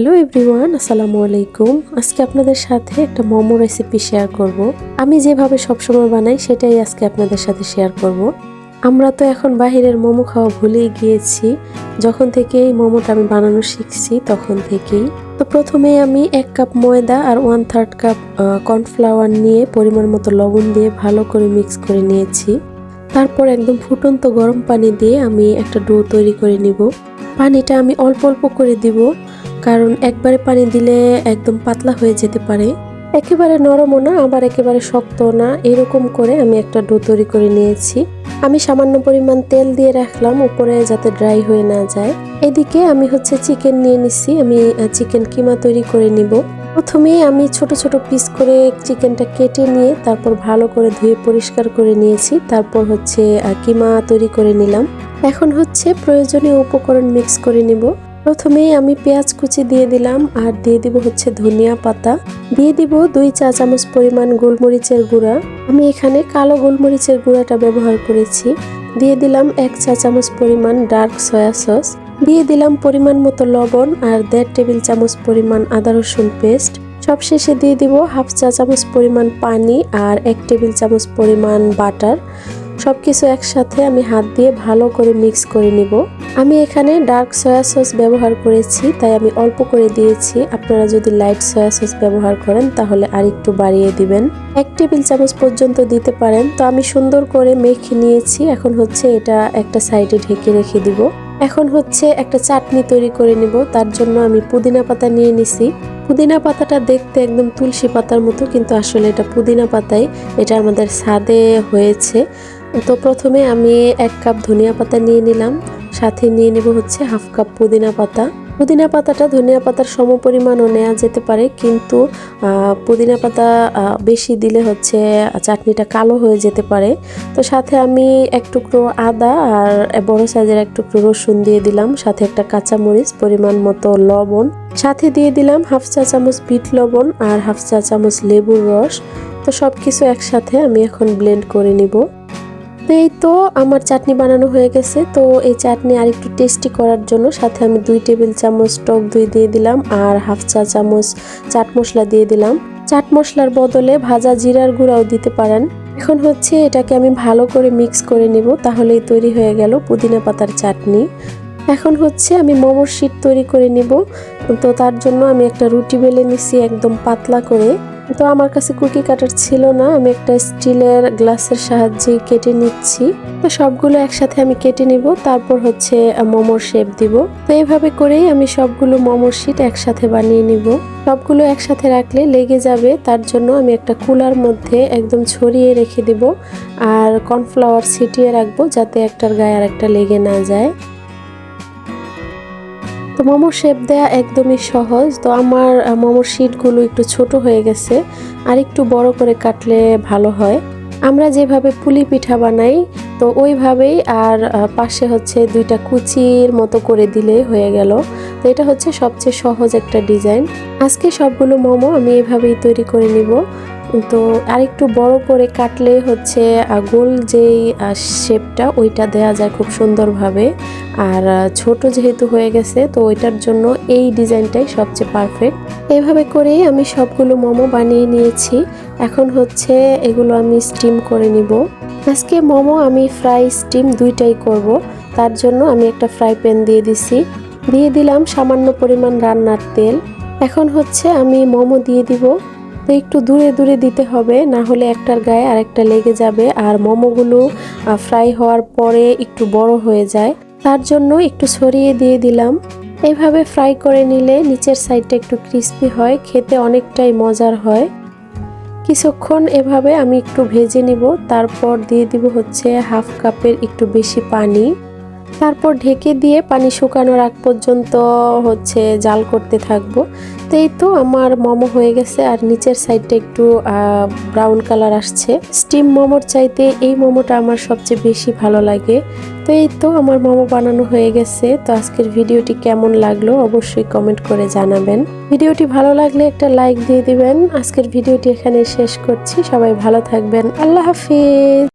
Hello everyone আসসালামু আলাইকুম আজকে আপনাদের সাথে একটা মোমো রেসিপি শেয়ার করব। আমি যেভাবে সবসময় বানাই, সেটাই আজকে আপনাদের সাথে শেয়ার করব। আমরা তো এখন বাহিরের মোমো খাওয়া ভুলেই গিয়েছি। যখন থেকে এই মোমোটা আমি বানানো শিখছি, তখন থেকেই। তো প্রথমে আমি এক কাপ ময়দা আর ওয়ান থার্ড কাপ কর্নফ্লাওয়ার নিয়ে পরিমাণ মতো লবণ দিয়ে ভালো করে মিক্স করে নিয়েছি। তারপর একদম ফুটন্ত গরম পানি দিয়ে আমি একটা ডো তৈরি করে নিব। পানিটা আমি অল্প অল্প করে দিব। কারণ একবারে পানি দিলে একদম পাতলা হয়ে যেতে পারে। একেবারে নরমও না, আবার একেবারে শক্ত না। এরকম করে আমি একটা ডো তৈরি করে নিয়েছি। আমি সামান্য পরিমাণ তেল দিয়ে রাখলাম উপরে যাতে ড্রাই হয়ে না যায়। এদিকে আমি হচ্ছে চিকেন নিয়ে নিছি। আমি চিকেন কিমা তৈরি করে নিব। প্রথমে আমি ছোট ছোট পিস করে চিকেনটা কেটে নিয়ে তারপর ভালো করে ধুয়ে পরিষ্কার করে নিয়েছি। তারপর হচ্ছে কিমা তৈরি করে নিলাম। এখন হচ্ছে প্রয়োজনীয় উপকরণ মিক্স করে নিব। প্রথমেই আমি পেঁয়াজ কুচি দিয়ে দিলাম আর দিয়ে দিব হচ্ছে ধনিয়া পাতা। দিয়ে দিব দুই চা চামচ পরিমাণ গোলমরিচের গুঁড়া। আমি এখানে কালো গোলমরিচের গুঁড়াটা ব্যবহার করেছি। দিয়ে দিলাম এক চা চামচ পরিমাণ ডার্ক সয়া সস। দিয়ে দিলাম পরিমাণ মতো লবণ আর দেড় টেবিল চামচ পরিমাণ আদা রসুন পেস্ট। সবশেষে দিয়ে দিব হাফ চা চামচ পরিমাণ পানি আর এক টেবিল চামচ পরিমাণ বাটার। সব কিছু একসাথে আমি হাত দিয়ে ভালো করে মিক্স করে নিব। আমি এখানে ডার্ক সয়া সস ব্যবহার করেছি, তাই আমি অল্প করে দিয়েছি। আপনারা যদি লাইট সয়া সস ব্যবহার করেন, তাহলে আর একটু বাড়িয়ে দিবেন। এক টেবিল চামচ পর্যন্ত দিতে পারেন। তো আমি সুন্দর করে মেখে নিয়েছি। এখন হচ্ছে এটা একটা সাইডে ঢেকে রেখে দিব। এখন হচ্ছে একটা চাটনি তৈরি করে নিব। তার জন্য আমি পুদিনা পাতা নিয়ে নিছি। পুদিনা পাতাটা দেখতে একদম তুলসী পাতার মতো, কিন্তু আসলে এটা পুদিনা পাতাই। এটা আমাদের ছাদে হয়েছে। তো প্রথমে আমি এক কাপ ধনিয়া পাতা নিয়ে নিলাম। সাথে নিয়ে নেব হচ্ছে হাফ কাপ পুদিনা পাতা। পুদিনা পাতাটা ধনিয়া পাতার সম পরিমাণও নেওয়া যেতে পারে, কিন্তু পুদিনা পাতা বেশি দিলে হচ্ছে চাটনিটা কালো হয়ে যেতে পারে। তো সাথে আমি এক টুকরো আদা আর বড় সাইজের এক টুকরো রসুন দিয়ে দিলাম, সাথে একটা কাঁচামরিচ, পরিমাণ মতো লবণ। সাথে দিয়ে দিলাম হাফ চা চামচ বিট লবণ আর হাফ চা চামচ লেবুর রস। তো সব কিছু একসাথে আমি এখন ব্লেন্ড করে নিব। তো এই তো আমার চাটনি বানানো হয়ে গেছে। তো এই চাটনি আর একটু টেস্টি করার জন্য সাথে আমি দুই টেবিল চামচ টক দই দিয়ে দিলাম আর হাফ চা চামচ চাট মশলা দিয়ে দিলাম। চাট মশলার বদলে ভাজা জিরার গুঁড়াও দিতে পারেন। এখন হচ্ছে এটাকে আমি ভালো করে মিক্স করে নিব, তাহলেই তৈরি হয়ে গেল পুদিনা পাতার চাটনি। এখন হচ্ছে আমি মোমোর শিট তৈরি করে নিব। তো তার জন্য আমি একটা রুটি বেলে নিছি একদম পাতলা করে। তো আমার কাছে কুকি কাটার ছিল না, আমি একটা স্টিলের গ্লাসের সাহায্যে কেটে নিচ্ছি। তো সবগুলো একসাথে আমি কেটে নিব, তারপর হচ্ছে মোমোর শেপ দিব। তো এইভাবে করেই আমি সবগুলো মোমোর শিট একসাথে বানিয়ে নিব। সবগুলো একসাথে রাখলে লেগে যাবে, তার জন্য আমি একটা কুলার মধ্যে একদম ছড়িয়ে রেখে দিব। আর কর্নফ্লাওয়ার ছিটিয়ে রাখব, যাতে একটার গায়ে আর একটা লেগে না যায়। তো মোমোর শেপ দেয়া একদমই সহজ। তো আমার মোমোর শিটগুলো একটু ছোট হয়ে গেছে আর একটু বড় করে কাটলে ভালো হয়। আমরা যেভাবে পুলি পিঠা বানাই, তো ওইভাবেই আর পাশে হচ্ছে দুইটা কুচির মতো করে দিলে হয়ে গেল। তো এটা হচ্ছে সবচেয়ে সহজ একটা ডিজাইন। আজকে সবগুলো মোমো আমি এভাবেই তৈরি করে নিব। তো আরেকটু বড় করে কাটলে হচ্ছে গোল যেই শেপটা ওইটা দেয়া যায় খুব সুন্দরভাবে। আর ছোট যেহেতু হয়ে গেছে, তো ওইটার জন্য এই ডিজাইনটাই সবচেয়ে পারফেক্ট এভাবে করেই আমি সবগুলো মোমো বানিয়ে নিয়েছি। এখন হচ্ছে এগুলো আমি স্টিম করে নিব। আজকে মোমো আমি ফ্রাই স্টিম দুইটাই করব। তার জন্য আমি একটা ফ্রাই প্যান দিয়ে দিছি। দিয়ে দিলাম সামান্য পরিমাণ রান্নার তেল। এখন হচ্ছে আমি মোমো দিয়ে দিব। তো একটু দূরে দূরে দিতে হবে, না হলে একটার গায়ে আরেকটা লেগে যাবে আর মোমোগুলো ফ্রাই হওয়ার পরে একটু বড় হয়ে যায়। তার জন্য একটু ছড়িয়ে দিয়ে দিলাম। এভাবে ফ্রাই করে নিলে নিচের সাইডটা একটু ক্রিস্পি হয়, খেতে অনেকটাই মজার হয়। কিছুক্ষণ এভাবে আমি একটু ভেজে নিব, তারপর দিয়ে দিব হচ্ছে হাফ কাপের একটু বেশি পানি। তারপর ঢেকে দিয়ে পানি শুকানোর আগ পর্যন্ত হচ্ছে জাল করতে থাকব। তো এই তো আমার মোমো হয়ে গেছে আর নিচের সাইডটা একটু ব্রাউন কালার আসছে। স্টিম মোমোর চাইতে এই মোমোটা আমার সবচেয়ে বেশি ভালো লাগে। তো এই তো আমার মোমো বানানো হয়ে গেছে। তো আজকের ভিডিওটি কেমন লাগল অবশ্যই কমেন্ট করে জানাবেন। ভিডিওটি ভালো লাগলে একটা লাইক দিয়ে দিবেন। আজকের ভিডিওটি এখানে শেষ করছি। সবাই ভালো থাকবেন। আল্লাহ হাফিজ।